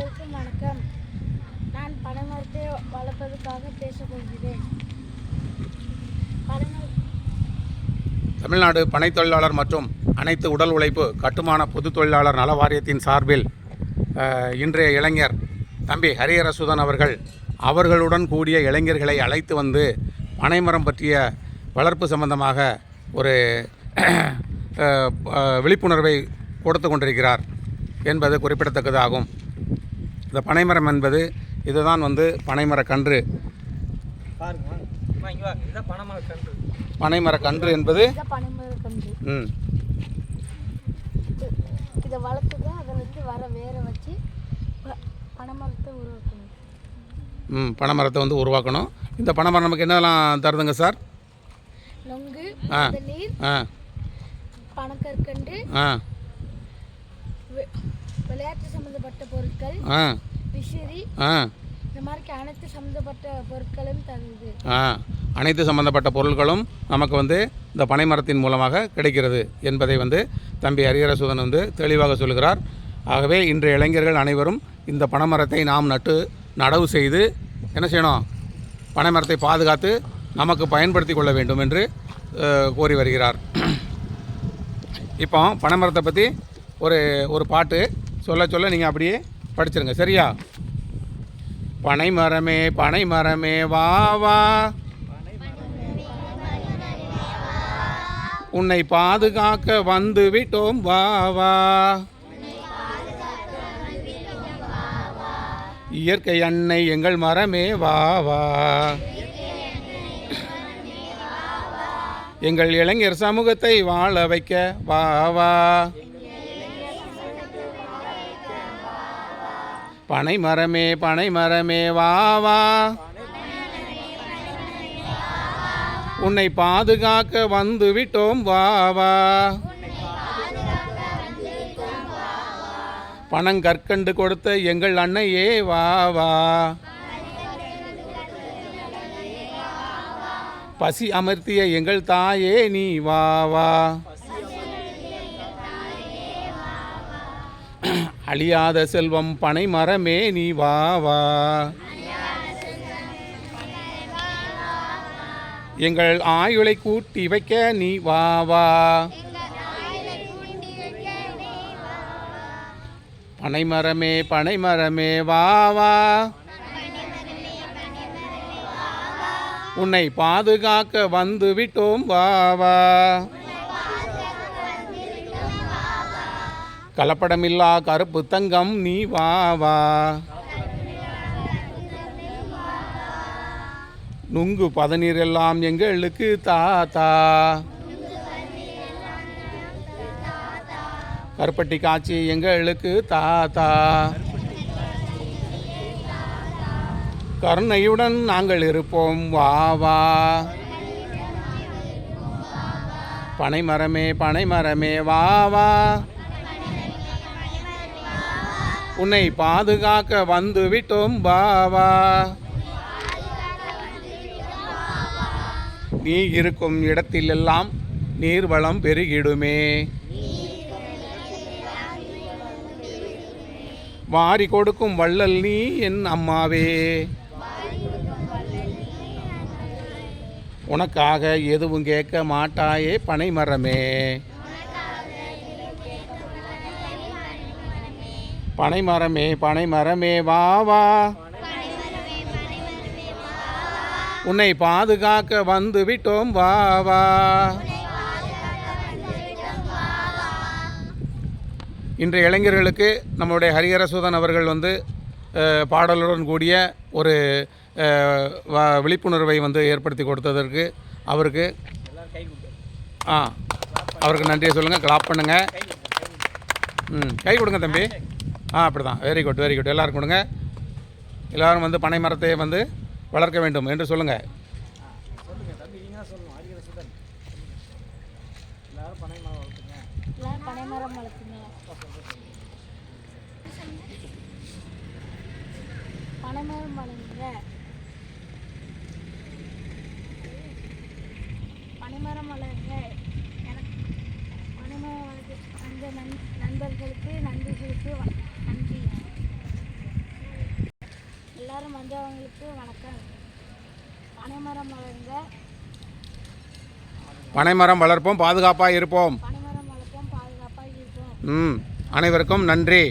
அனைவருக்கும் வணக்கம். நான் பனைமரத்தை வளர்ப்பதற்காக பேசப்போகிறேன். தமிழ்நாடு பனை தொழிலாளர் மற்றும் அனைத்து உடல் உழைப்பு கட்டுமான பொது தொழிலாளர் நல வாரியத்தின் சார்பில் இன்றைய இளைஞர் தம்பி ஹரியரசுதன் அவர்கள் அவர்களுடன் கூடிய இளைஞர்களை அழைத்து வந்து பனைமரம் பற்றிய வளர்ப்பு சம்பந்தமாக ஒரு விழிப்புணர்வை கொடுத்து கொண்டிருக்கிறார் என்பது குறிப்பிடத்தக்கதாகும். இந்த பனைமரம் என்பது இதுதான் வந்து பனைமரக் கன்று. பாருங்க வாங்க. அம்மா, இங்க வாங்க. இதான் பணமாக கன்று. பனைமரக் கன்று என்பது இதை பனைமர கன்று. ம். இது- இதை வளர்த்துட்டு அதிலிருந்து வர வேரை வச்சு ப- பனைமரத்தை உருவாக்கணும். ம் பனைமரத்தை வந்து உருவாக்கணும். இந்த பனைமரம் நமக்கு என்னெல்லாம் தருதுங்க சார்? நொங்கு ஆ. நீர் ஆ. பனக்கற்கண்டு ஆ. விளையாட்டு சம்மந்தப்பட்ட பொருட்கள் ஆ. விசிறி ஆ. இந்த மாதிரி அனைத்து சம்மந்தப்பட்ட பொருட்களையும் தருது. ஆ. அனைத்து சம்பந்தப்பட்ட பொருட்களும் நமக்கு வந்து இந்த பனைமரத்தின் மூலமாக கிடைக்கிறது என்பதை வந்து தம்பி ஹரிஹரசுதன் வந்து தெளிவாக சொல்கிறார். ஆகவே இன்றைய இளைஞர்கள் அனைவரும் இந்த பனைமரத்தை நாம் நட்டு நடவு செய்து என்ன செய்யணும்? பனைமரத்தை பாதுகாத்து நமக்கு பயன்படுத்தி கொள்ள வேண்டும் என்று கோரி வருகிறார். இப்போ பனைமரத்தை பற்றி ஒரு ஒரு பாட்டு சொல்ல சொல்ல நீங்கள் அப்படியே படிச்சிருங்க. சரியா? பனை மரமே பனை மரமே வா வா. உன்னை பாதுகாக்க வந்து விட்டோம் வா வா. இயற்கை அன்னை எங்கள் மரமே வா வா. எங்கள் இளைஞர் சமூகத்தை வாழ வைக்க வா வா. பனை மரமே பனை மரமே வா வா. உன்னை பாதுகாக்க வந்து விட்டோம் வா. வா பணங்கற்கண்டு கொடுத்த எங்கள் அன்னையே வா வா. பசி அமர்த்திய எங்கள் தாயே நீ வா வா. அழியாத செல்வம் பனை மரமே நீ வா வா. எங்கள் ஆயுளை கூட்டி வைக்க நீ வா வா. பனைமரமே பனைமரமே வா வா. உன்னை பாதுகாக்க வந்து விட்டோம் வா வா. கலப்படமில்லா கருப்பு தங்கம் நீ வா வா. நுங்கு பதநீர் எல்லாம் எங்களுக்கு தாத்தா. கருப்பட்டி காய்ச்சி எங்களுக்கு தாத்தா. கருணையுடன் நாங்கள் இருப்போம் வா வா. பனைமரமே பனைமரமே வா வா. உன்னை பாதுகாக்க வந்து விட்டோம் வா நீ இருக்கும் இடத்திலெல்லாம் நீர்வளம் பெருகிடுமே. வாரி கொடுக்கும் வள்ளல் நீ என் அம்மாவே. உனக்காக எதுவும் கேட்க மாட்டாயே பனைமரமே. பனைமரமே பனைமரமே வா வா. உன்னை பாதுகாக்க வந்து விட்டோம் வா வா. இன்றைய இளைஞர்களுக்கு நம்மளுடைய ஹரிஹரசூதன் அவர்கள் வந்து பாடலுடன் கூடிய ஒரு வ- விழிப்புணர்வை வந்து ஏற்படுத்தி கொடுத்ததற்கு அவருக்கு ஆ அவருக்கு நன்றியை சொல்லுங்கள் கிளாப் பண்ணுங்கள் ம் கை கொடுங்க தம்பி. ஆ அப்படி தான் வெரி குட் வெரி குட் எல்லோரும் கொடுங்க. எல்லாரும் வந்து பனை மரத்தை வந்து வளர்க்க வேண்டும் என்று சொல்லுங்கள் பனை மரம் பனைமரம் வளர்த்துங்க பனைமரம் வளருங்க. பனைமரம் வளருங்க எனக்கு பனைமரம் வளர்த்து அந்த நன்றி நண்பர்களுக்கு நண்பர்களுக்கு நன்றி. எல்லாரும் வந்தவங்களுக்கு வணக்கம். பனைமரம் வளர்ந்த பனைமரம் வளர்ப்போம் பாதுகாப்பாக இருப்போம். பனைமரம் வளர்ப்போம் பாதுகாப்பாக இருப்போம். ம் அனைவருக்கும் நன்றி.